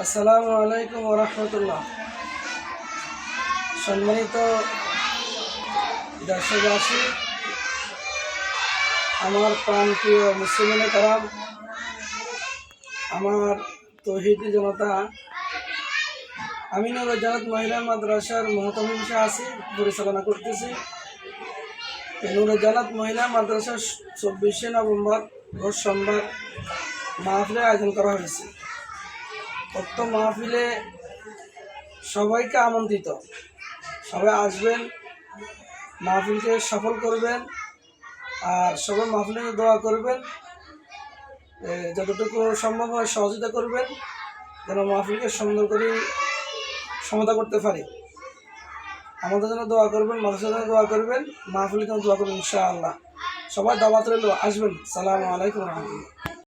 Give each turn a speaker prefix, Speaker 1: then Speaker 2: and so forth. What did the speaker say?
Speaker 1: আসসালামু আলাইকুম রহমতুল্লাহ। সম্মানিত দেশবাসী আমার প্রাণপ্রিয় মুসলিম কারাম, আমার তহিদি জনতা আমি নবজাত মহিলা মাদ্রাসার মহতম আছি, পরিচালনা করতেছি। নুরজানাত মহিলা মাদ্রাসা চব্বিশে নভেম্বর রোজ সোমবার মাহফিলের আয়োজন করা হয়েছে। উক্ত মাহফিলে সবাইকে আমন্ত্রিত। সবাই আসবেন, মাহফিলকে সফল করবেন, আর সবাই মাহফিলে দোয়া করবেন। যতটুকু সম্ভব হয় সহযোগিতা করবেন, যেন মাহফিলকে সুন্দর করে সমাধা করতে পারি। আমাদের জন্য দোয়া করবেন, মাদ্রাসার জন্য দোয়া করবেন, মাহফিলের জন্য দোয়া করবেন ইনশাআল্লাহ। সবাই দাওয়াত রইল, আসবেন। সালামু আলাইকুম রহমতুল্লাহ।